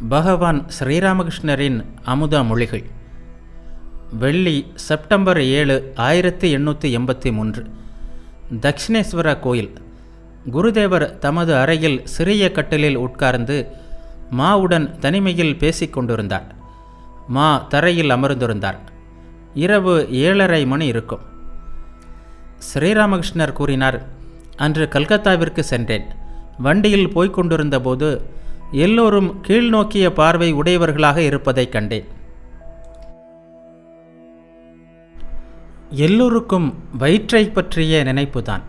பகவான் ஸ்ரீராமகிருஷ்ணரின் அமுத மொழிகள். வெள்ளி செப்டம்பர் ஏழு ஆயிரத்தி எண்ணூற்றி எண்பத்தி மூன்று. தக்ஷிணேஸ்வர கோயில். குருதேவர் தமது அறையில் சிறிய கட்டிலில் உட்கார்ந்து மாவுடன் தனிமையில் பேசிக் கொண்டிருந்தார். மா தரையில் அமர்ந்திருந்தார். இரவு ஏழரை மணி இருக்கும். ஸ்ரீராமகிருஷ்ணர் கூறினார் அன்று கல்கத்தாவிற்கு சென்றேன். வண்டியில் போய்க் கொண்டிருந்தபோது எல்லோரும் கீழ்நோக்கிய பார்வை உடையவர்களாக இருப்பதைக் கண்டேன். எல்லோருக்கும் வயிற்றை பற்றிய நினைப்புதான்.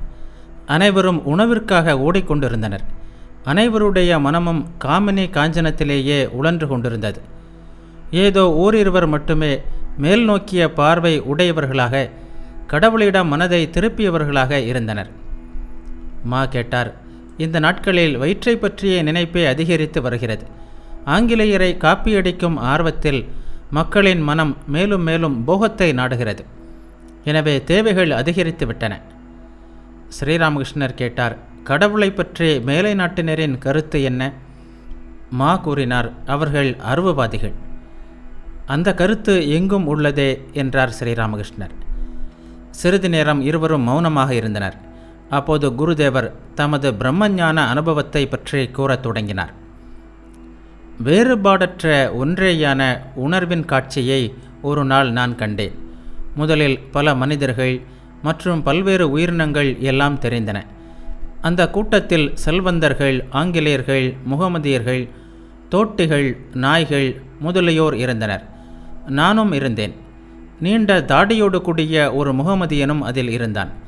அனைவரும் உணவிற்காக ஓடிக்கொண்டிருந்தனர். அனைவருடைய மனமும் காமினி காஞ்சனத்திலேயே உழன்று கொண்டிருந்தது. ஏதோ ஓரிருவர் மட்டுமே மேல் நோக்கிய பார்வை உடையவர்களாக கடவுளிடம் மனதை திருப்பியவர்களாக இருந்தனர். மா கேட்டார் இந்த நாட்களில் வயிற்றை பற்றிய நினைப்பே அதிகரித்து வருகிறது. ஆங்கிலேயரை காப்பியடிக்கும் ஆர்வத்தில் மக்களின் மனம் மேலும் மேலும் போகத்தை நாடுகிறது. எனவே தேவைகள் அதிகரித்து விட்டன. ஸ்ரீராமகிருஷ்ணர் கேட்டார் கடவுளை பற்றி மேலை நாட்டினரின் கருத்து என்ன? மா கூறினார் அவர்கள் அருவவாதிகள். அந்த கருத்து எங்கும் உள்ளதே என்றார் ஸ்ரீராமகிருஷ்ணர். சிறிது நேரம் இருவரும் மௌனமாக இருந்தனர். அப்போது குருதேவர் தமது பிரம்மஞான அனுபவத்தை பற்றி கூறத் தொடங்கினார். வேறுபாடற்ற ஒன்றேயான உணர்வின் காட்சியை ஒரு நாள் நான் கண்டேன். முதலில் பல மனிதர்கள் மற்றும் பல்வேறு உயிரினங்கள் எல்லாம் தெரிந்தன. அந்த கூட்டத்தில் செல்வந்தர்கள் ஆங்கிலேயர்கள் முகமதியர்கள் தோட்டிகள் நாய்கள் முதலியோர் இருந்தனர். நானும் இருந்தேன். நீண்ட தாடியோடு கூடிய ஒரு முகமதியனும் அதில் இருந்தான்.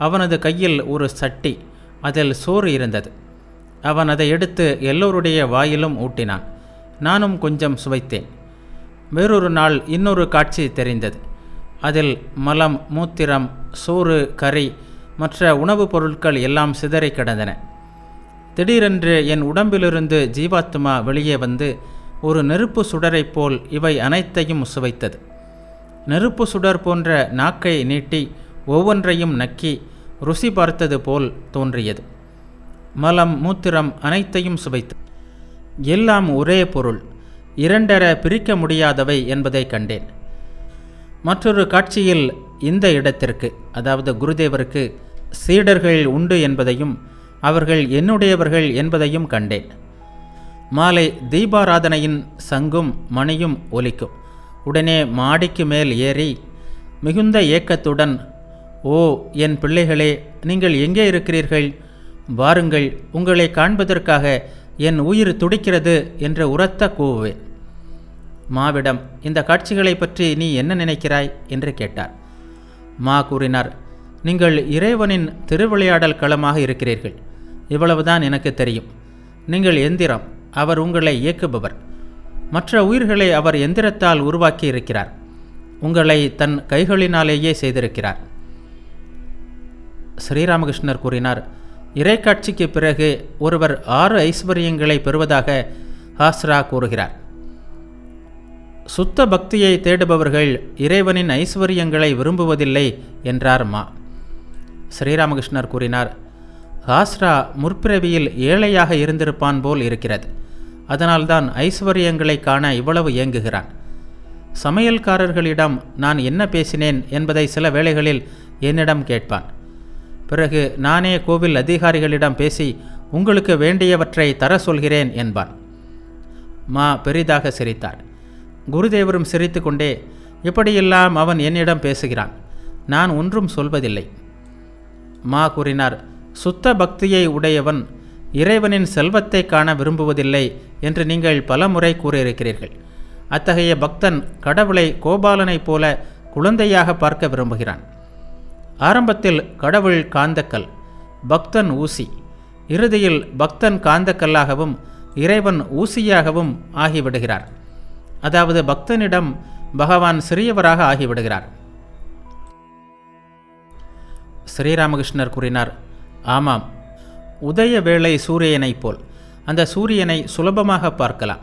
அவனது கையில் ஒரு சட்டி அதில் சோறு இருந்தது. அவன் அதை எடுத்து எல்லோருடைய வாயிலும் ஊட்டினான். நானும் கொஞ்சம் சுவைத்தேன். வேறொரு நாள் இன்னொரு காட்சி தெரிந்தது. அதில் மலம் மூத்திரம் சோறு கறி மற்ற உணவுப் பொருட்கள் எல்லாம் சிதறி கிடந்தன. திடீரென்று என் உடம்பிலிருந்து ஜீவாத்மா வெளியே வந்து ஒரு நெருப்பு சுடரைப் போல் இவை அனைத்தையும் சுவைத்தது. நெருப்பு சுடர் போன்ற நாக்கை நீட்டி ஒவ்வொன்றையும் நக்கி ருசி பார்த்தது போல் தோன்றியது. மலம் மூத்திரம் அனைத்தையும் சுவைத்து. எல்லாம் ஒரே பொருள். இரண்டர பிரிக்க முடியாதவை என்பதை கண்டேன். மற்றொரு காட்சியில் இந்த இடத்திற்கு அதாவது குருதேவருக்கு சீடர்கள் உண்டு என்பதையும் அவர்கள் என்னுடையவர்கள் என்பதையும் கண்டேன். மாலை தீபாராதனையின் சங்கும் மணியும் ஒலிக்கும். உடனே மாடிக்கு மேல் ஏறி மிகுந்த ஏக்கத்துடன் ஓ என் பிள்ளைகளே நீங்கள் எங்கே இருக்கிறீர்கள்? வாருங்கள் உங்களை காண்பதற்காக என் உயிர் துடிக்கிறது என்று உரத்த கூவுவேன். மாவிடம் இந்த காட்சிகளை பற்றி நீ என்ன நினைக்கிறாய்? என்று கேட்டார். மா கூறினார் நீங்கள் இறைவனின் திருவிளையாடல் களமாக இருக்கிறீர்கள். இவ்வளவுதான் எனக்கு தெரியும். நீங்கள் எந்திரம் அவர் உங்களை இயக்குபவர். மற்ற உயிர்களை அவர் எந்திரத்தால் உருவாக்கி இருக்கிறார் உங்களை தன் கைகளினாலேயே செய்திருக்கிறார். ஸ்ரீராமகிருஷ்ணர் கூறினார். இறைக்காட்சிக்கு பிறகு ஒருவர் ஆறு ஐஸ்வர்யங்களை பெறுவதாக ஹாஸ்ரா கூறுகிறார். சுத்த பக்தியை தேடுபவர்கள் இறைவனின் ஐஸ்வர்யங்களை விரும்புவதில்லை என்றார் மா. ஸ்ரீராமகிருஷ்ணர் கூறினார் ஹாஸ்ரா முற்பிறவியில் ஏழையாக இருந்திருப்பான் போல் இருக்கிறது. அதனால்தான் ஐஸ்வர்யங்களை காண இவ்வளவு இயங்குகிறான் சமையல்காரர்களிடம் நான் என்ன பேசினேன் என்பதை சில வேளைகளில் என்னிடம் கேட்பான். பிறகு நானே கோவில் அதிகாரிகளிடம் பேசி உங்களுக்கு வேண்டியவற்றை தர சொல்கிறேன் என்பான். மா பெரிதாக சிரித்தார் குருதேவரும் சிரித்து கொண்டே இப்படியெல்லாம் அவன் என்னிடம் பேசுகிறான். நான் ஒன்றும் சொல்வதில்லை. மா கூறினார் சுத்த பக்தியை உடையவன் இறைவனின் செல்வத்தை காண விரும்புவதில்லை என்று நீங்கள் பலமுறை கூறியிருக்கிறீர்கள். அத்தகைய பக்தன் கடவுளை கோபாலனைப் போல குழந்தையாக பார்க்க விரும்புகிறான். ஆரம்பத்தில் கடவுள் காந்தக்கல் பக்தன் ஊசி இறுதியில் பக்தன் காந்தக்கல்லாகவும் இறைவன் ஊசியாகவும் ஆகிவிடுகிறார். அதாவது பக்தனிடம் பகவான் சிறியவராக ஆகிவிடுகிறார். ஸ்ரீராமகிருஷ்ணர் கூறினார் ஆமாம் உதய வேளை சூரியனைப் போல். அந்த சூரியனை சுலபமாக பார்க்கலாம்.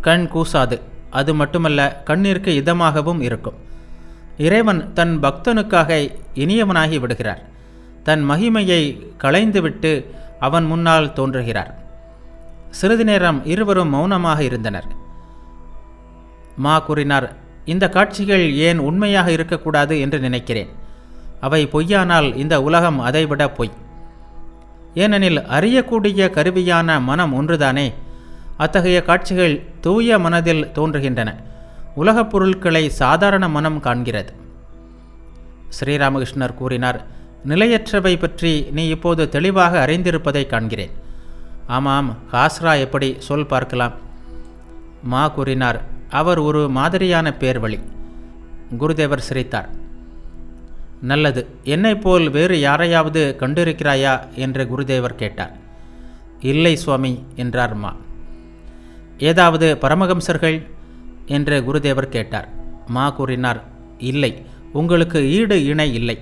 கண் கூசாது அது மட்டுமல்ல கண்ணிற்கு இதமாகவும் இருக்கும். இறைவன் தன் பக்தனுக்காக இனியவனாகி விடுகிறார். தன் மகிமையை களைந்துவிட்டு அவன் முன்னால் தோன்றுகிறார். சிறிது நேரம் இருவரும் மௌனமாக இருந்தனர். மா கூறினார் இந்த காட்சிகள் ஏன் உண்மையாக இருக்கக்கூடாது என்று நினைக்கிறேன். அவை பொய்யானால் இந்த உலகம் அதைவிட பொய். ஏனெனில் அறியக்கூடிய கருவியான மனம் ஒன்றுதானே. அத்தகைய காட்சிகள் தூய மனதில் தோன்றுகின்றன. உலகப் பொருட்களை சாதாரண மனம் காண்கிறது. ஸ்ரீராமகிருஷ்ணர் கூறினார் நிலையற்றவை பற்றி நீ இப்போது தெளிவாக அறிந்திருப்பதை காண்கிறேன். ஆமாம் ஹாஸ்ரா எப்படி சொல் பார்க்கலாம். மா கூறினார் அவர் ஒரு மாதிரியான பேர்வழி. குருதேவர் சிரித்தார் நல்லது என்னைப் போல் வேறு யாரையாவது கண்டிருக்கிறாயா? என்று குருதேவர் கேட்டார். இல்லை சுவாமி என்றார் மா. ஏதாவது பரமகம்சர்கள் என்று குருதேவர் கேட்டார். மா கூறினார் இல்லை உங்களுக்கு ஈடு இணை இல்லை.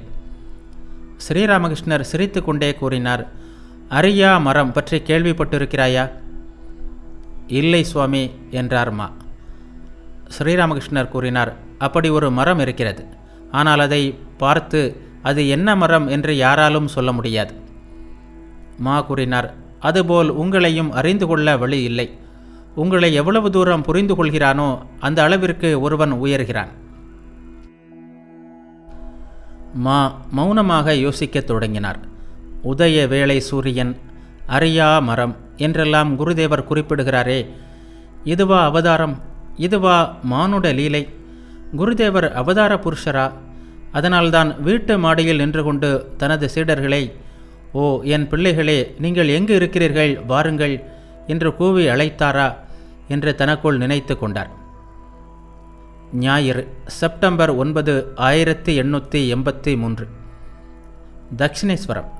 ஸ்ரீராமகிருஷ்ணர் சிரித்து கொண்டே கூறினார் அரியா மரம் பற்றி கேள்விப்பட்டிருக்கிறாயா? இல்லை சுவாமி என்றார் மா. ஸ்ரீராமகிருஷ்ணர் கூறினார் அப்படி ஒரு மரம் இருக்கிறது. ஆனால் அதை பார்த்து அது என்ன மரம் என்று யாராலும் சொல்ல முடியாது. மா கூறினார் அதுபோல் உங்களையும் அறிந்து கொள்ள வழி இல்லை. உங்களை எவ்வளவு தூரம் புரிந்து கொள்கிறானோ அந்த அளவிற்கு ஒருவன் உயர்கிறான். மா மௌனமாக யோசிக்கத் தொடங்கினார். உதய வேளை சூரியன் அரியா மரம் என்றெல்லாம் குருதேவர் குறிப்பிடுகிறாரே இதுவா அவதாரம்? இதுவா மானுட லீலை? குருதேவர் அவதார புருஷரா? அதனால்தான் வீட்டு மாடியில் நின்று கொண்டு தனது சீடர்களை ஓ என் பிள்ளைகளே நீங்கள் எங்கு இருக்கிறீர்கள்? வாருங்கள் என்று கூவி அழைத்தாரா என்று தனக்குள் நினைத்து கொண்டார். ஞாயிறு செப்டம்பர் ஒன்பது ஆயிரத்தி எண்ணூற்றி எண்பத்தி மூன்று. தக்ஷிணேஸ்வரம்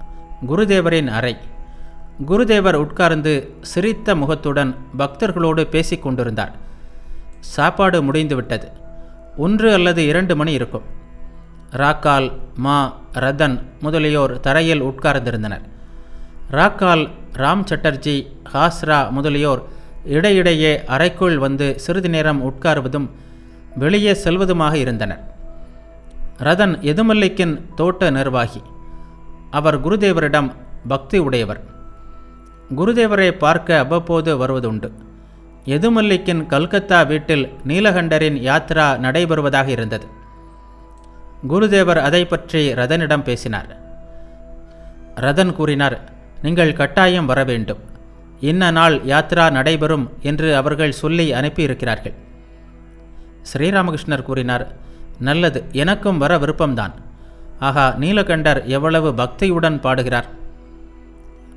குருதேவரின் அறை. குருதேவர் உட்கார்ந்து சிரித்த முகத்துடன் பக்தர்களோடு பேசிக்கொண்டிருந்தார் சாப்பாடு முடிந்துவிட்டது. ஒன்று அல்லது இரண்டு மணி இருக்கும். ராக்கால் மா ரதன் முதலியோர் தரையில் உட்கார்ந்திருந்தனர். ராக்கால் ராம் சட்டர்ஜி ஹாஸ்ரா முதலியோர் இடையிடையே அறைக்குள் வந்து சிறிது நேரம் உட்காருவதும் வெளியே செல்வதுமாக இருந்தனர் ரதன் எதுமல்லிக்கின் தோட்ட நிர்வாகி. அவர் குருதேவரிடம் பக்தி உடையவர். குருதேவரை பார்க்க அவ்வப்போது வருவதுண்டு. எதுமல்லிக்கின் கல்கத்தா வீட்டில் நீலகண்டரின் யாத்ரா நடைபெறுவதாக இருந்தது. குருதேவர் அதை பற்றி ரதனிடம் பேசினார். ரதன் கூறினார் நீங்கள் கட்டாயம் வர வேண்டும். இன்ன நாள் யாத்ரா நடைபெறும் என்று அவர்கள் சொல்லி அனுப்பியிருக்கிறார்கள். ஸ்ரீராமகிருஷ்ணர் கூறினார் நல்லது எனக்கும் வர விருப்பம்தான். ஆகா நீலகண்டர் எவ்வளவு பக்தியுடன் பாடுகிறார்?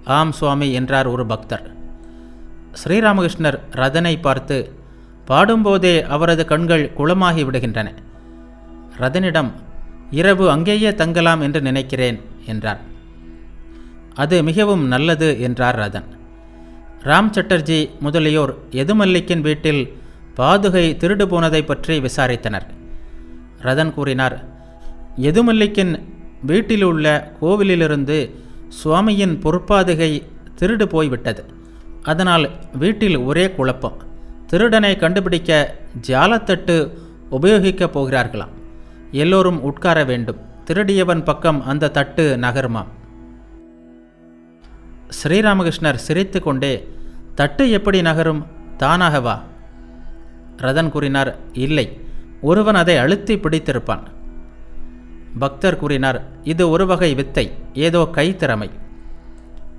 ஆம் சுவாமி என்றார் ஒரு பக்தர். ஸ்ரீராமகிருஷ்ணர் ரதனை பார்த்து பாடும்போதே அவரது கண்கள் குளமாகி விடுகின்றன. ரதனிடம் இரவு அங்கேயே தங்கலாம் என்று நினைக்கிறேன் என்றார். அது மிகவும் நல்லது என்றார் ரதன். ராம் சட்டர்ஜி முதலியோர் எதுமல்லிக்கின் வீட்டில் பாதுகை திருடு போனதை பற்றி விசாரித்தனர். ரதன் கூறினார் எதுமல்லிக்கின் வீட்டில் உள்ள கோவிலிலிருந்து சுவாமியின் பொற்பாதுகை திருடு போய்விட்டது. அதனால் வீட்டில் ஒரே குழப்பம். திருடனை கண்டுபிடிக்க ஜாலத்தட்டு உபயோகிக்கப் போகிறார்களாம். எல்லோரும் உட்கார வேண்டும். திருடியவன் பக்கம் அந்த தட்டு நகருமாம். ஸ்ரீராமகிருஷ்ணர் சிரித்து கொண்டே தட்டு எப்படி நகரும்? தானாகவா ரதன் கூறினார் இல்லை ஒருவன் அதை அழுத்தி பிடித்திருப்பான். பக்தர் கூறினார் இது ஒரு வகை வித்தை ஏதோ கைத்திறமை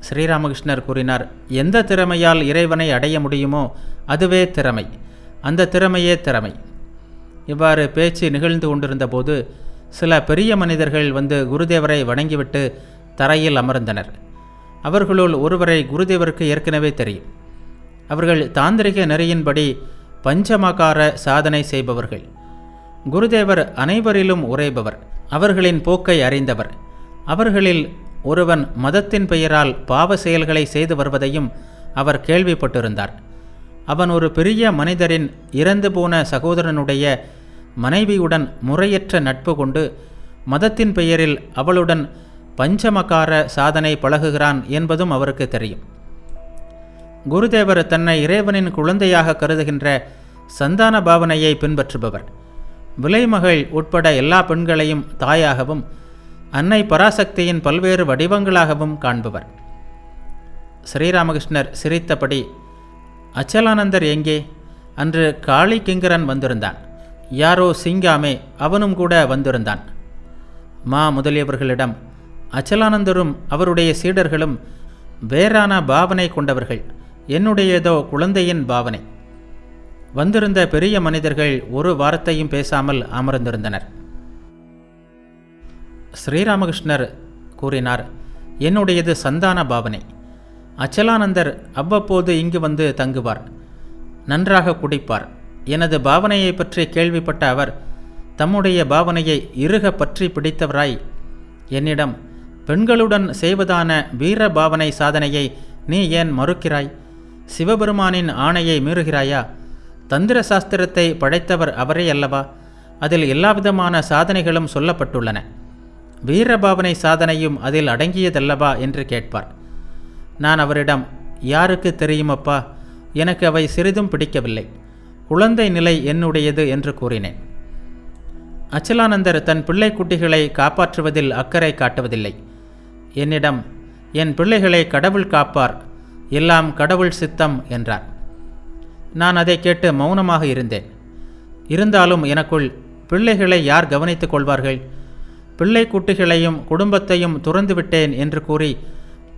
ஸ்ரீராமகிருஷ்ணர் கூறினார் எந்த திறமையால் இறைவனை அடைய முடியுமோ அதுவே திறமை. அந்த திறமையே திறமை. இவ்வாறு பேச்சு நிகழ்ந்து கொண்டிருந்த போது சில பெரிய மனிதர்கள் வந்து குருதேவரை வணங்கிவிட்டு தரையில் அமர்ந்தனர். அவர்களுள் ஒருவரை குருதேவருக்கு ஏற்கனவே தெரியும். அவர்கள் தாந்திரிக நெறியின்படி பஞ்சமகார சாதனை செய்பவர்கள். குருதேவர் அனைவரிலும் உரைபவர் அவர்களின் போக்கை அறிந்தவர். அவர்களில் ஒருவன் மதத்தின் பெயரால் பாவ செயல்களை செய்து வருவதையும் அவர் கேள்விப்பட்டிருந்தார். அவன் ஒரு பெரிய மனிதரின் இறந்து போன சகோதரனுடைய மனைவியுடன் முறையற்ற நட்பு கொண்டு மதத்தின் பெயரில் அவளுடன் பஞ்சமகார சாதனை பழகுகிறான் என்பதும் அவருக்கு தெரியும். குருதேவர் தன்னை இறைவனின் குழந்தையாக கருதுகின்ற சந்தான பாவனையை பின்பற்றுபவர். விலைமகள் உட்பட எல்லா பெண்களையும் தாயாகவும் அன்னை பராசக்தியின் பல்வேறு வடிவங்களாகவும் காண்பவர். ஸ்ரீராமகிருஷ்ணர் சிரித்தபடி அச்சலானந்தர் எங்கே? அன்று காளி கிங்கரன் வந்திருந்தான். யாரோ சிங்காமே அவனும் கூட வந்திருந்தான். மா முதலியவர்களிடம் அச்சலானந்தரும் அவருடைய சீடர்களும் வேறான பாவனை கொண்டவர்கள் என்னுடையதோ குழந்தையின் பாவனை. வந்திருந்த பெரிய மனிதர்கள் ஒரு வாரத்தையும் பேசாமல் அமர்ந்திருந்தனர். ஸ்ரீராமகிருஷ்ணர் கூறினார் என்னுடையது சந்தான பாவனை. அச்சலானந்தர் அவ்வப்போது இங்கு வந்து தங்குவார் நன்றாக குடிப்பார். எனது பாவனையை பற்றி கேள்விப்பட்ட அவர் தம்முடைய பாவனையை இறுக பற்றி பிடித்தவராய் என்னிடம் பெண்களுடன் செய்வதான வீர பாவனை சாதனையை நீ ஏன் மறுக்கிறாய்? சிவபெருமானின் ஆணையை மீறுகிறாயா? தந்திர சாஸ்திரத்தை படைத்தவர் அவரே அல்லவா? அதில் எல்லாவிதமான சாதனைகளும் சொல்லப்பட்டுள்ளன. வீரபாவனை சாதனையும் அதில் அடங்கியதல்லவா என்று கேட்பார். நான் அவரிடம் யாருக்கு தெரியுமப்பா? எனக்கு அவை சிறிதும் பிடிக்கவில்லை. குழந்தை நிலை என்னுடையது? என்று கூறினேன். அச்சலானந்தர் தன் பிள்ளை குட்டிகளை காப்பாற்றுவதில் அக்கறை காட்டுவதில்லை. என்னிடம் என் பிள்ளைகளை கடவுள் காப்பார் எல்லாம் கடவுள் சித்தம் என்றார். நான் அதை கேட்டு மௌனமாக இருந்தேன். இருந்தாலும் எனக்குள் பிள்ளைகளை யார் கவனித்துக் கொள்வார்கள்? பிள்ளை குட்டிகளையும் குடும்பத்தையும் துறந்துவிட்டேன் என்று கூறி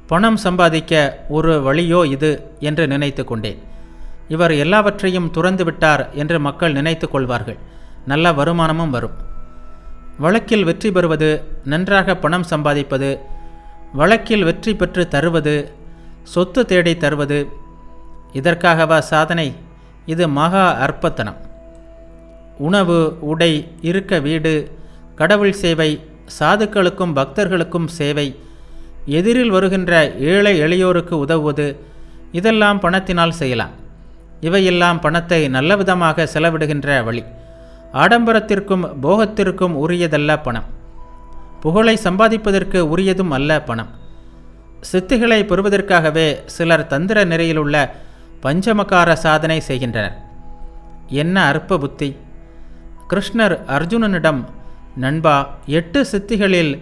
பணம் சம்பாதிக்க ஒரு வழியோ இது என்று நினைத்து கொண்டேன். இவர் எல்லாவற்றையும் துறந்து விட்டார் என்று மக்கள் நினைத்து கொள்வார்கள். நல்ல வருமானமும் வரும். வழக்கில் வெற்றி பெறுவது நன்றாக பணம் சம்பாதிப்பது வழக்கில் வெற்றி பெற்று தருவது சொத்து தேடி தருவது இதற்காகவா சாதனை? இது மகா அற்பத்தனம். உணவு உடை இருக்க வீடு கடவுள் சேவை சாதுக்களுக்கும் பக்தர்களுக்கும் சேவை எதிரில் வருகின்ற ஏழை எளியோருக்கு உதவுவது இதெல்லாம் பணத்தினால் செய்யலாம். இவையெல்லாம் பணத்தை நல்லவிதமாக செலவிடுகின்ற வழி. ஆடம்பரத்திற்கும் போகத்திற்கும் உரியதல்ல பணம். புகழை சம்பாதிப்பதற்கு உரியதும் அல்ல பணம். சித்திகளை பெறுவதற்காகவே சிலர் தந்திர நிலையிலுள்ள பஞ்சமகார சாதனை செய்கின்றனர். என்ன அற்ப புத்தி. கிருஷ்ணர் அர்ஜுனனிடம் நண்பா எட்டு சித்திகளில்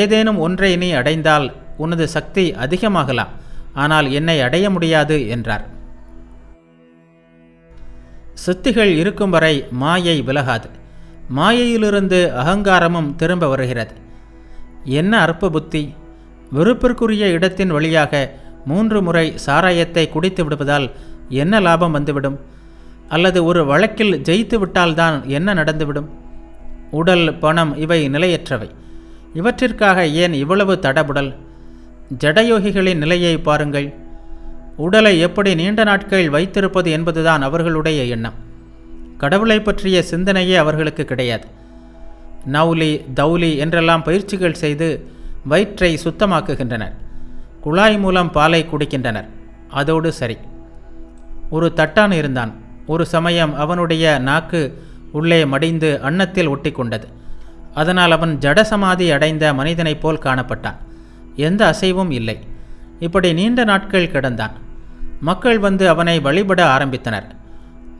ஏதேனும் ஒன்றை நீ அடைந்தால் உனது சக்தி அதிகமாகலாம். ஆனால் என்னை அடைய முடியாது என்றார். சித்திகள் இருக்கும் வரை மாயை விலகாது. மாயையிலிருந்து அகங்காரமும் திரும்ப வருகிறது. என்ன அற்ப புத்தி? வெறுப்பிற்குரிய இடத்தின் வழியாக மூன்று முறை சாராயத்தை குடித்து விடுவதால் என்ன லாபம் வந்துவிடும்? அல்லது ஒரு வழக்கில் ஜெயித்து விட்டால்தான் என்ன நடந்துவிடும்? உடல் பணம் இவை நிலையற்றவை. இவற்றிற்காக ஏன் இவ்வளவு தடபுடல்? ஜடயோகிகளின் நிலையை பாருங்கள். உடலை எப்படி நீண்ட நாட்கள் வைத்திருப்பது என்பதுதான் அவர்களுடைய எண்ணம். கடவுளை பற்றிய சிந்தனையே அவர்களுக்கு கிடையாது. நவுலி தௌலி என்றெல்லாம் பயிற்சிகள் செய்து வயிற்றை சுத்தமாக்குகின்றனர். குழாய் மூலம் பாலை குடிக்கின்றனர். அதோடு சரி. ஒரு தட்டான் இருந்தான். ஒரு சமயம் அவனுடைய நாக்கு உள்ளே மடிந்து அன்னத்தில் ஒட்டி கொண்டது அதனால் அவன் ஜடசமாதி அடைந்த மனிதனைப் போல் காணப்பட்டான். எந்த அசைவும் இல்லை. இப்படி நீண்ட நாட்கள் கிடந்தான். மக்கள் வந்து அவனை வழிபட ஆரம்பித்தனர்.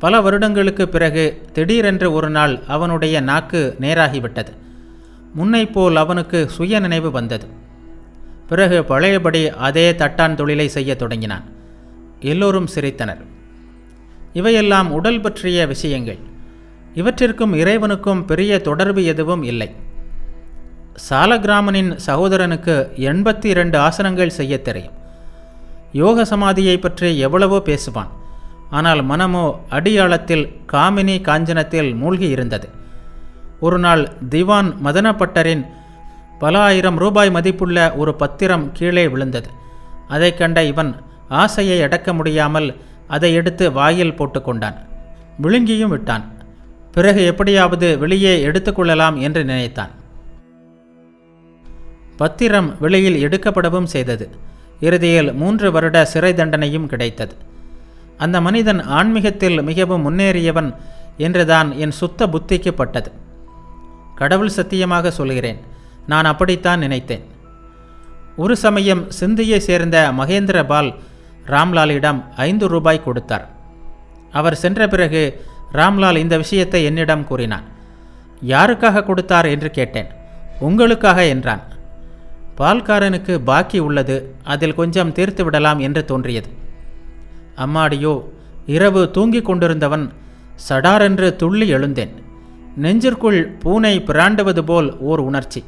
பல வருடங்களுக்கு பிறகு திடீரென்று ஒரு நாள் அவனுடைய நாக்கு நேராகிவிட்டது. முன்னைப்போல் அவனுக்கு சுய நினைவு வந்தது. பிறகு பழையபடி அதே தட்டான் தொழிலை செய்ய தொடங்கினான். எல்லோரும் சிரித்தனர். இவையெல்லாம் உடல் பற்றிய விஷயங்கள். இவற்றிற்கும் இறைவனுக்கும் பெரிய தொடர்பு எதுவும் இல்லை. சாலகிராமனின் சகோதரனுக்கு எண்பத்தி இரண்டு ஆசனங்கள் செய்ய தெரியும். யோக சமாதியை பற்றி எவ்வளவோ பேசுவான். ஆனால் மனமோ அடியாளத்தில் காமினி காஞ்சனத்தில் மூழ்கி இருந்தது. ஒரு நாள் திவான் மதனப்பட்டரின் பல ஆயிரம் ரூபாய் மதிப்புள்ள ஒரு பத்திரம் கீழே விழுந்தது. அதை கண்ட இவன் ஆசையை அடக்க முடியாமல் அதை எடுத்து வாயில் போட்டுக்கொண்டான் விழுங்கியும் விட்டான். பிறகு எப்படியாவது வெளியே எடுத்துக்கொள்ளலாம் என்று நினைத்தான். பத்திரம் வெளியில் எடுக்கப்படவும் செய்தது. இறுதியில் மூன்று வருட சிறை தண்டனையும் கிடைத்தது. அந்த மனிதன் ஆன்மீகத்தில் மிகவும் முன்னேறியவன் என்றுதான் என் சுத்த புத்திக்கு பட்டது. கடவுள் சத்தியமாக சொல்கிறேன் நான் அப்படித்தான் நினைத்தேன். ஒரு சமயம் சிந்தியை சேர்ந்த மகேந்திர பால் ராம்லாலிடம் ஐந்து ரூபாய் கொடுத்தார். அவர் சென்ற பிறகு ராம்லால் இந்த விஷயத்தை என்னிடம் கூறினார் யாருக்காக கொடுத்தார்? என்று கேட்டேன். உங்களுக்காக என்றான். பால்காரனுக்கு பாக்கி உள்ளது அதில் கொஞ்சம் தீர்த்து விடலாம் என்று தோன்றியது. அம்மாடியோ இரவு தூங்கிக் கொண்டிருந்தவன் சடாரென்று துள்ளி எழுந்தேன். நெஞ்சிற்குள் பூனை பிராண்டுவது போல் ஓர் உணர்ச்சி.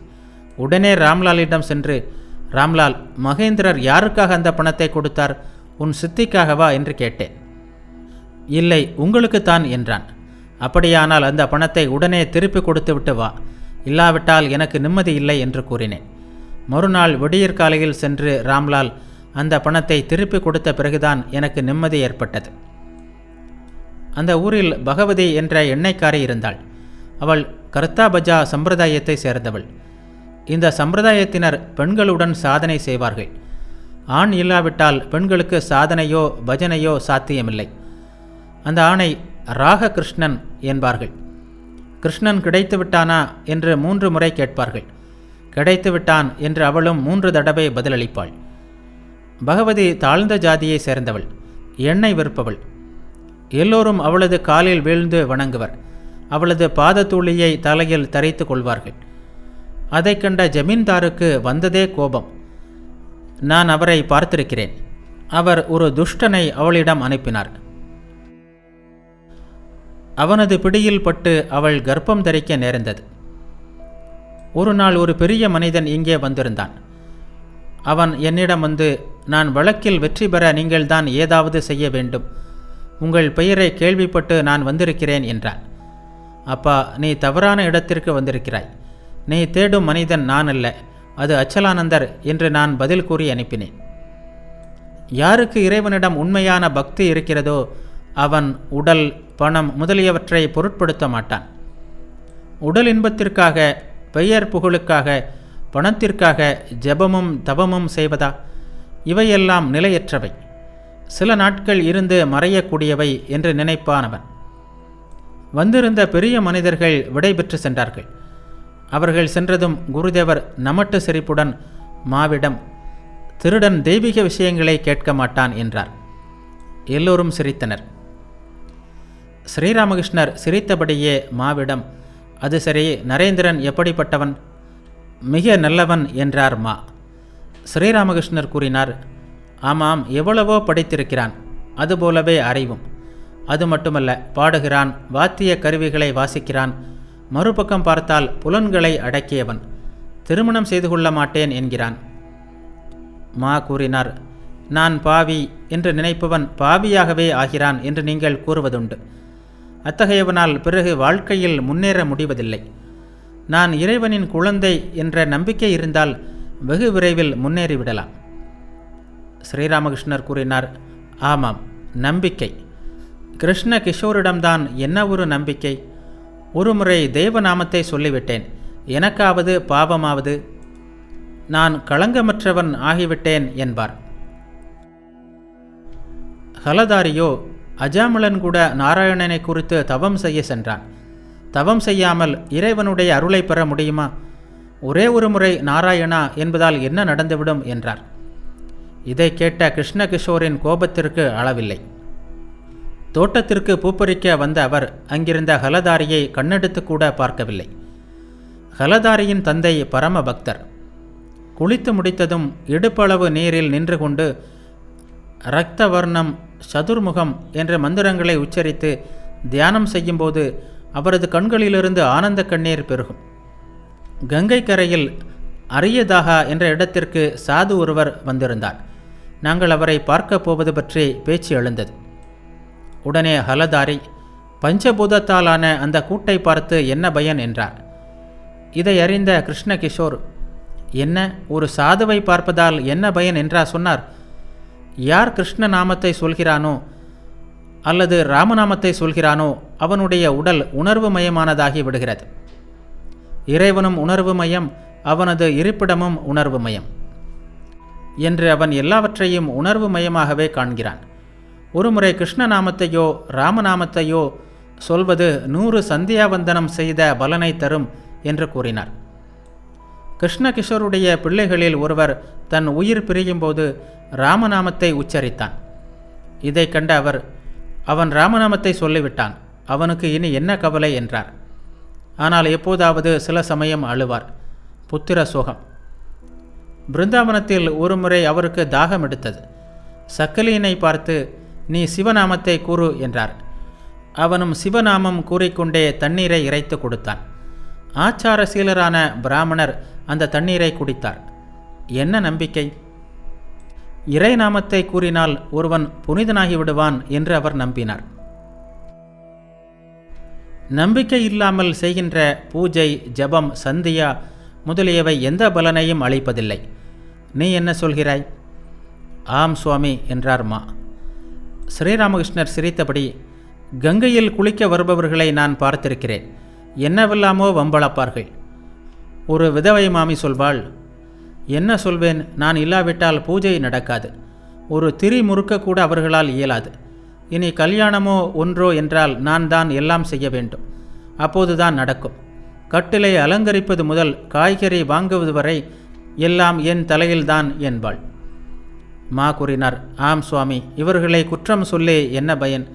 உடனே ராம்லாலிடம் சென்று ராம்லால் மகேந்திரர் யாருக்காக அந்த பணத்தை கொடுத்தார்? உன் சித்திக்காகவா? என்று கேட்டேன். இல்லை உங்களுக்குத்தான் என்றான். அப்படியானால் அந்த பணத்தை உடனே திருப்பி கொடுத்துவிட்டு வா. இல்லாவிட்டால் எனக்கு நிம்மதி இல்லை என்று கூறினேன். மறுநாள் விடியற்காலையில் சென்று ராம்லால் அந்த பணத்தை திருப்பி கொடுத்த பிறகுதான் எனக்கு நிம்மதி ஏற்பட்டது. அந்த ஊரில் பகவதி என்ற எண்ணெய்க்காரி இருந்தாள். அவள் கர்த்தா பஜா சம்பிரதாயத்தை சேர்ந்தவள். இந்த சம்பிரதாயத்தினர் பெண்களுடன் சாதனை செய்வார்கள். ஆண் இல்லாவிட்டால் பெண்களுக்கு சாதனையோ பஜனையோ சாத்தியமில்லை. அந்த ஆணை ராககிருஷ்ணன் என்பார்கள். கிருஷ்ணன் கிடைத்து விட்டானா என்று மூன்று முறை கேட்பார்கள். கிடைத்து விட்டான் என்று அவளும் மூன்று தடவை பதிலளிப்பாள். பகவதி தாழ்ந்த ஜாதியை சேர்ந்தவள். எண்ணெய் விற்பவள். எல்லோரும் அவளது காலில் வீழ்ந்து வணங்குவர். அவளது பாதத்தூளியை தலையில் தரைத்து கொள்வார்கள். அதை கண்ட ஜமீன்தாருக்கு வந்ததே கோபம். நான் அவரை பார்த்திருக்கிறேன். அவர் ஒரு துஷ்டனை அவளிடம் அனுப்பினார். அவனது பிடியில் பட்டு அவள் கர்ப்பம் தரிக்க நேர்ந்தது. ஒரு நாள் ஒரு பெரிய மனிதன் இங்கே வந்திருந்தான். அவன் என்னிடம் வந்து நான் வழக்கில் வெற்றி பெற நீங்கள்தான் ஏதாவது செய்ய வேண்டும். உங்கள் பெயரை கேள்விப்பட்டு நான் வந்திருக்கிறேன் என்றான். அப்பா நீ தவறான இடத்திற்கு வந்திருக்கிறாய். நீ தேடும் மனிதன் நான் அல்ல. அது அச்சலானந்தர் என்று நான் பதில் கூறி அனுப்பினேன். யாருக்கு இறைவனிடம் உண்மையான பக்தி இருக்கிறதோ அவன் உடல் பணம் முதலியவற்றை பொருட்படுத்த மாட்டான். உடல் இன்பத்திற்காக பெயர் புகழுக்காக பணத்திற்காக ஜெபமும் தபமும் செய்வதா? இவையெல்லாம் நிலையற்றவை. சில நாட்கள் இருந்து மறையக்கூடியவை என்று நினைப்பானவன். வந்திருந்த பெரிய மனிதர்கள் விடைபெற்று சென்றார்கள். அவர்கள் சென்றதும் குருதேவர் நமட்டு சிரிப்புடன் மாவிடம் திருடன் தெய்வீக விஷயங்களை கேட்க மாட்டான் என்றார். எல்லோரும் சிரித்தனர். ஸ்ரீராமகிருஷ்ணர் சிரித்தபடியே மாவிடம் அது சரி நரேந்திரன் எப்படிப்பட்டவன்? மிக நல்லவன் என்றார் மா. ஸ்ரீராமகிருஷ்ணர் கூறினார் ஆமாம் எவ்வளவோ படித்திருக்கிறான் அதுபோலவே அறிவும். அது மட்டுமல்ல பாடுகிறான் வாத்திய கருவிகளை வாசிக்கிறான் மறுபக்கம் பார்த்தால் புலன்களை அடக்கியவன். திருமணம் செய்து கொள்ள மாட்டேன் என்கிறான். மா கூறினார் நான் பாவி என்று நினைப்பவன் பாவியாகவே ஆகிறான் என்று நீங்கள் கூறுவதுண்டு. அத்தகையவனால் பிறகு வாழ்க்கையில் முன்னேற முடிவதில்லை. நான் இறைவனின் குழந்தை என்ற நம்பிக்கை இருந்தால் வெகு விரைவில் முன்னேறிவிடலாம். ஸ்ரீராமகிருஷ்ணர் கூறினார் ஆமாம் நம்பிக்கை. கிருஷ்ண கிஷோரிடம்தான் என்ன ஒரு நம்பிக்கை? ஒருமுறை தெய்வநாமத்தை சொல்லிவிட்டேன். எனக்காவது பாவமாவது? நான் களங்கமற்றவன் ஆகிவிட்டேன் என்பார். ஹலதாரியோ அஜாமலன் கூட நாராயணனை குறித்து தவம் செய்ய சென்றான். தவம் செய்யாமல் இறைவனுடைய அருளை பெற முடியுமா? ஒரே ஒரு முறை நாராயணா என்பதால் என்ன நடந்துவிடும்? என்றார். இதை கேட்ட கிருஷ்ணகிஷோரின் கோபத்திற்கு அளவில்லை. தோட்டத்திற்கு பூப்பறிக்க வந்த அவர் அங்கிருந்த ஹலதாரியை கண்ணெடுத்து கூட பார்க்கவில்லை. ஹலதாரியின் தந்தை பரம பக்தர். குளித்து முடித்ததும் இடுப்பளவு நீரில் நின்று கொண்டு இரத்த வர்ணம் சதுர்முகம் என்ற மந்திரங்களை உச்சரித்து தியானம் செய்யும்போது அவரது கண்களிலிருந்து ஆனந்த கண்ணீர் பெருகும். கங்கை கரையில் அரியதாகா என்ற இடத்திற்கு சாது ஒருவர் வந்திருந்தார். நாங்கள் அவரை பார்க்கப் போவது பற்றி பேச்சு எழுந்தது. உடனே ஹலதாரி பஞ்சபூதத்தாலான அந்த கூட்டை பார்த்து என்ன பயன் என்றார். இதை அறிந்த கிருஷ்ணகிஷோர் என்ன ஒரு சாதுவை பார்ப்பதால் என்ன பயன் என்றா சொன்னார். யார் கிருஷ்ண நாமத்தை சொல்கிறானோ அல்லது ராமநாமத்தை சொல்கிறானோ அவனுடைய உடல் உணர்வு மயமானதாகி விடுகிறது. இறைவனும் உணர்வு மயம் அவனது இருப்பிடமும் உணர்வு மயம் என்று அவன் எல்லாவற்றையும் உணர்வு மயமாகவே காண்கிறான் ஒருமுறை கிருஷ்ணநாமத்தையோ ராமநாமத்தையோ சொல்வது நூறு சந்தியாவந்தனம் செய்த பலனை தரும் என்று கூறினார். கிருஷ்ணகிஷோருடைய பிள்ளைகளில் ஒருவர் தன் உயிர் பிரியும்போது ராமநாமத்தை உச்சரித்தான். இதை கண்ட அவர் அவன் ராமநாமத்தை சொல்லிவிட்டான். அவனுக்கு இனி என்ன கவலை என்றார். ஆனால் எப்போதாவது சில சமயம் அழுவார். புத்திர சோகம். பிருந்தாவனத்தில் ஒருமுறை அவருக்கு தாகம் எடுத்தது. சக்கலியினை பார்த்து நீ சிவநாமத்தை கூறு என்றார். அவனும் சிவநாமம் கூறிக்கொண்டே தண்ணீரை இறைத்து கொடுத்தான். ஆச்சார சீலரான பிராமணர் அந்த தண்ணீரை குடித்தார். என்ன நம்பிக்கை? இறை நாமத்தை கூறினால் ஒருவன் புனிதனாகி விடுவான் என்று அவர் நம்பினார். நம்பிக்கை இல்லாமல் செய்கின்ற பூஜை ஜபம் சந்தியா முதலியவை எந்த பலனையும் அளிப்பதில்லை. நீ என்ன சொல்கிறாய்? ஆம் சுவாமி என்றார் மா. ஸ்ரீராமகிருஷ்ணர் சிரித்தபடி கங்கையில் குளிக்க வருபவர்களை நான் பார்த்திருக்கிறேன். என்னவெல்லாமோ வம்பளப்பார்கள். ஒரு விதவை மாமி சொல்வாள் என்ன சொல்வேன்? நான் இல்லாவிட்டால் பூஜை நடக்காது. ஒரு திரி முறுக்க கூட அவர்களால் இயலாது. இனி கல்யாணமோ ஒன்றோ என்றால் நான் தான் எல்லாம் செய்ய வேண்டும். அப்போதுதான் நடக்கும். கட்டிலை அலங்கரிப்பது முதல் காய்கறி வாங்குவது வரை எல்லாம் என் தலையில்தான் என்பாள். மா கூறினார் ஆம் சுவாமி இவர்களை குற்றம் சொல்லே என்ன பயன்?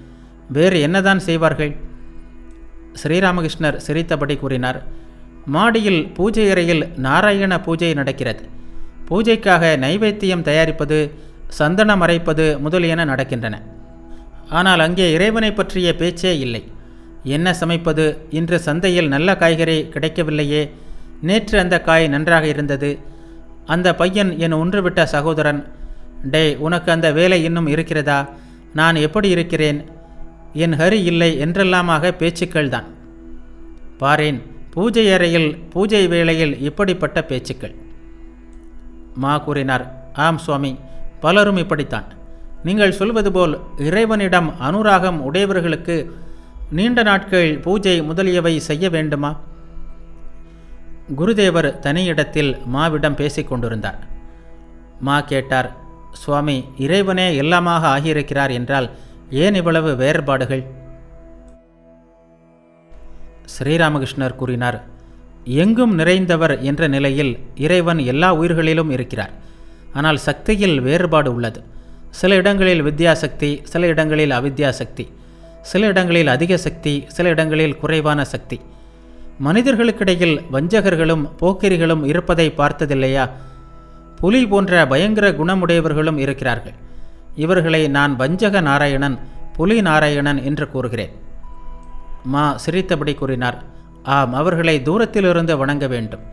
வேறு என்னதான் செய்வார்கள்? ஸ்ரீராமகிருஷ்ணர் சிரித்தபடி கூறினார் மாடியில் பூஜை அறையில் நாராயண பூஜை நடக்கிறது. பூஜைக்காக நைவேத்தியம் தயாரிப்பது சந்தனம் அரைப்பது முதலியன நடக்கின்றன. ஆனால் அங்கே இறைவனை பற்றிய பேச்சே இல்லை. என்ன சமைப்பது? இன்று சந்தையில் நல்ல காய்கறி கிடைக்கவில்லையே. நேற்று அந்த காய் நன்றாக இருந்தது. அந்த பையன் என் ஒன்றுவிட்ட சகோதரன். டே உனக்கு அந்த வேலை இன்னும் இருக்கிறதா? நான் எப்படி இருக்கிறேன்? என் ஹரி இல்லை என்றெல்லாமாக பேச்சுக்கள் தான் பாரேன் பூஜை அறையில் பூஜை வேளையில் இப்படிப்பட்ட பேச்சுக்கள். மா கூறினார். ஆம் சுவாமி பலரும் இப்படித்தான். நீங்கள் சொல்வது போல் இறைவனிடம் அனுராகம் உடையவர்களுக்கு நீண்ட நாட்கள் பூஜை முதலியவை செய்ய வேண்டுமா? குருதேவர் தனியிடத்தில் மாவிடம் பேசிக்கொண்டிருந்தார் மா கேட்டார் சுவாமி இறைவனே எல்லாமாக ஆகியிருக்கிறார் என்றால் ஏன் இவ்வளவு வேறுபாடுகள்? ஸ்ரீராமகிருஷ்ணர் கூறினார் எங்கும் நிறைந்தவர் என்ற நிலையில் இறைவன் எல்லா உயிர்களிலும் இருக்கிறார். ஆனால் சக்தியில் வேறுபாடு உள்ளது. சில இடங்களில் வித்யாசக்தி சில இடங்களில் அவித்யாசக்தி சில இடங்களில் அதிக சக்தி சில இடங்களில் குறைவான சக்தி. மனிதர்களுக்கிடையில் வஞ்சகர்களும் போக்கிரிகளும் இருப்பதை பார்த்ததில்லையா? புலி போன்ற பயங்கர குணமுடையவர்களும் இருக்கிறார்கள். இவர்களை நான் வஞ்சக நாராயணன் புலி நாராயணன் என்று கூறுகிறேன். மா சிரித்தபடி கூறினார். ஆம் அவர்களை தூரத்திலிருந்து வணங்க வேண்டும்.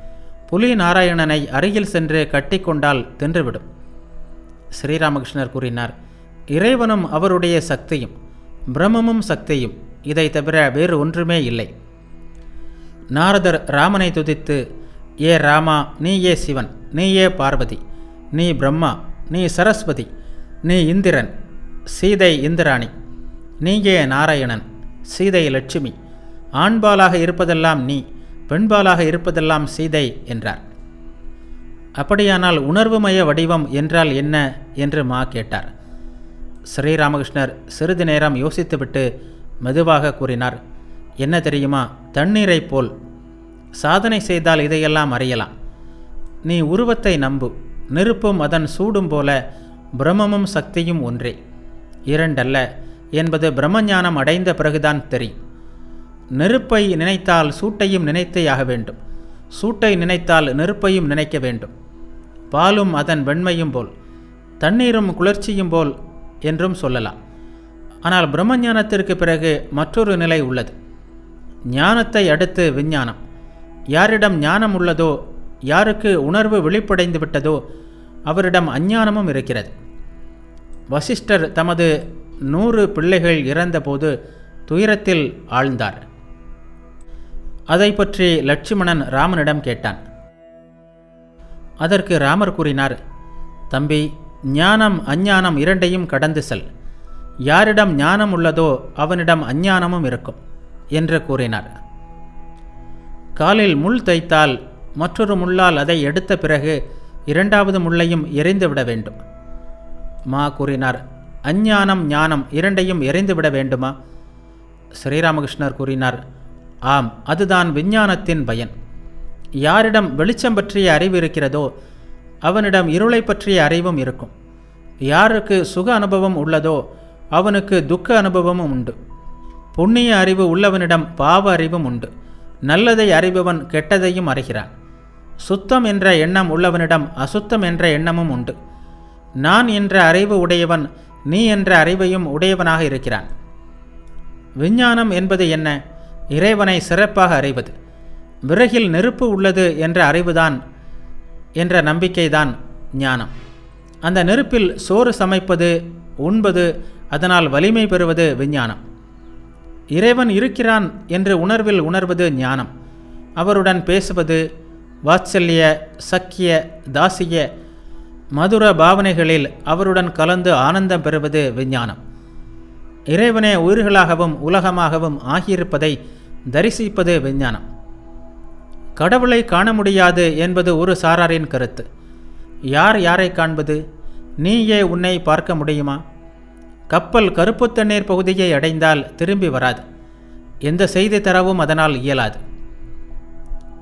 புலி நாராயணனை அருகில் சென்று கட்டிக்கொண்டால் தின்றுவிடும். ஸ்ரீராமகிருஷ்ணர் கூறினார் இறைவனும் அவருடைய சக்தியும் பிரம்மமும் சக்தியும் இதை தவிர வேறு ஒன்றுமே இல்லை. நாரதர் ராமனை துதித்து ஏ ராமா நீ ஏ சிவன் நீ ஏ பார்வதி நீ பிரம்மா நீ சரஸ்வதி நீ இந்திரன் சீதை இந்திராணி நீயே நாராயணன் சீதை லட்சுமி ஆண்பாலாக இருப்பதெல்லாம் நீ பெண்பாலாக இருப்பதெல்லாம் சீதை என்றார். அப்படியானால் உணர்வுமய வடிவம் என்றால் என்ன என்று மா கேட்டார். ஸ்ரீராமகிருஷ்ணர் சிறிது நேரம் யோசித்துவிட்டு மெதுவாக கூறினார் என்ன தெரியுமா தண்ணீரைப் போல். சாதனை செய்தால் இதையெல்லாம் அறியலாம். நீ உருவத்தை நம்பு. நெருப்பும் அதன் சூடும் போல பிரம்மமும் சக்தியும் ஒன்றே. இரண்டல்ல என்பது பிரம்மஞானம் அடைந்த பிறகுதான் தெரியும். நெருப்பை நினைத்தால் சூட்டையும் நினைத்தே ஆக வேண்டும். சூட்டை நினைத்தால் நெருப்பையும் நினைக்க வேண்டும். பாலும் அதன் வெண்மையும் போல் தண்ணீரும் குளிர்ச்சியும் போல் என்றும் சொல்லலாம். ஆனால் பிரம்மஞானத்திற்கு பிறகு மற்றொரு நிலை உள்ளது. ஞானத்தை அடுத்து விஞ்ஞானம். யாரிடம் ஞானம் உள்ளதோ யாருக்கு உணர்வு விழிப்படைந்து விட்டதோ அவரிடம் அஞ்ஞானமும் இருக்கிறது. வசிஷ்டர் தமது நூறு பிள்ளைகள் இறந்தபோது துயரத்தில் ஆழ்ந்தார். அதை பற்றி லட்சுமணன் ராமனிடம் கேட்டான். அதற்கு ராமர் கூறினார் தம்பி ஞானம் அஞ்ஞானம் இரண்டையும் கடந்து செல். யாரிடம் ஞானம் உள்ளதோ அவனிடம் அஞ்ஞானமும் இருக்கும் என்று கூறினார். காலில் முள் தைத்தால் மற்றொரு முள்ளால் அதை எடுத்த பிறகு இரண்டாவது முள்ளையும் எரிந்துவிட வேண்டும். மா கூறினார் அஞ்ஞானம் ஞானம் இரண்டையும் எரிந்துவிட வேண்டுமா? ஸ்ரீராமகிருஷ்ணர் கூறினார் ஆம் அதுதான் விஞ்ஞானத்தின் பயன். யாரிடம் வெளிச்சம் பற்றிய அறிவு இருக்கிறதோ அவனிடம் இருளை பற்றிய அறிவும் இருக்கும். யாருக்கு சுக அனுபவம் உள்ளதோ அவனுக்கு துக்க அனுபவமும் உண்டு. புண்ணிய அறிவு உள்ளவனிடம் பாவ அறிவும் உண்டு. நல்லதை அறிபவன் கெட்டதையும் அறிகிறான். சுத்தம் என்ற எண்ணம் உள்ளவனிடம் அசுத்தம் என்ற எண்ணமும் உண்டு. நான் என்ற அறிவு உடையவன் நீ என்ற அறிவையும் உடையவனாக இருக்கிறான். விஞ்ஞானம் என்பது என்ன? இறைவனை சிறப்பாக அறிவது. விறகில் நெருப்பு உள்ளது என்ற அறிவுதான் என்ற நம்பிக்கைதான் ஞானம். அந்த நெருப்பில் சோறு சமைப்பது உண்பது அதனால் வலிமை பெறுவது விஞ்ஞானம். இறைவன் இருக்கிறான் என்று உணர்வில் உணர்வது ஞானம். அவருடன் பேசுவது வாத்சல்ய சக்கிய தாசிய மதுர பாவனைகளில் அவருடன் கலந்து ஆனந்தம் பெறுவது விஞ்ஞானம். இறைவனே உயிர்களாகவும் உலகமாகவும் ஆகியிருப்பதை தரிசிப்பது விஞ்ஞானம். கடவுளை காண முடியாது என்பது ஒரு சாராரின் கருத்து. யார் யாரை காண்பது? நீயே உன்னை பார்க்க முடியுமா? கப்பல் கருப்பு தண்ணீர் பகுதியை அடைந்தால் திரும்பி வராது. எந்த செய்தி தரவும் அதனால் இயலாது.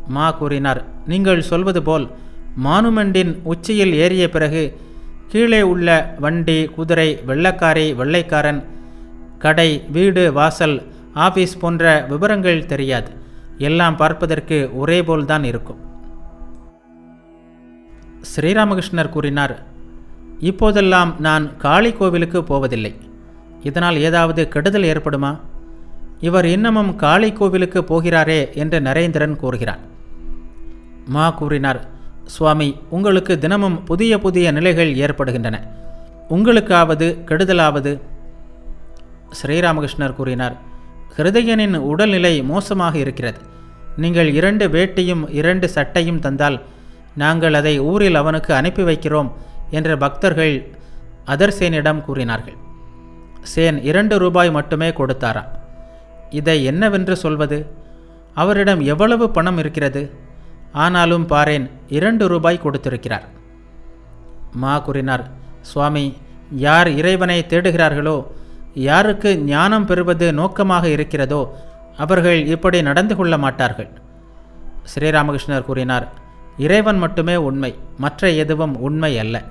மா கூறினார் நீங்கள் சொல்வது போல் மானுமெண்டின் உச்சியில் ஏறிய பிறகு கீழே உள்ள வண்டி குதிரை வெள்ளக்காரி வெள்ளைக்காரன் கடை வீடு வாசல் ஆபீஸ் போன்ற விவரங்கள் தெரியாது. எல்லாம் பார்ப்பதற்கு ஒரே போல்தான் இருக்கும். ஸ்ரீராமகிருஷ்ணர் கூறினார் இப்போதெல்லாம் நான் காளி கோவிலுக்கு போவதில்லை. இதனால் ஏதாவது கெடுதல் ஏற்படுமா? இவர் இன்னமும் காளி கோவிலுக்கு போகிறாரே என்று நரேந்திரன் கூறுகிறான் மா கூறினார் சுவாமி உங்களுக்கு தினமும் புதிய புதிய நிலைகள் ஏற்படுகின்றன. உங்களுக்காவது கெடுதலாவது ஸ்ரீராமகிருஷ்ணர் கூறினார் ஹிருதயனின் உடல்நிலை மோசமாக இருக்கிறது. நீங்கள் இரண்டு வேட்டியும் இரண்டு சட்டையும் தந்தால் நாங்கள் அதை ஊரில் அவனுக்கு அனுப்பி வைக்கிறோம் என்ற பக்தர்கள் அதர்சேனிடம் கூறினார்கள். சேன் இரண்டு ரூபாய் மட்டுமே கொடுத்தாராம் இதை என்னவென்று சொல்வது? அவரிடம் எவ்வளவு பணம் இருக்கிறது? ஆனாலும் பாரேன் இரண்டு ரூபாய் கொடுத்திருக்கிறார். மா கூறினார் சுவாமி யார் இறைவனை தேடுகிறார்களோ யாருக்கு ஞானம் பெறுவது நோக்கமாக இருக்கிறதோ அவர்கள் இப்படி நடந்து கொள்ள மாட்டார்கள். ஸ்ரீராமகிருஷ்ணர் கூறினார் இறைவன் மட்டுமே உண்மை மற்ற எதுவும் உண்மை அல்ல.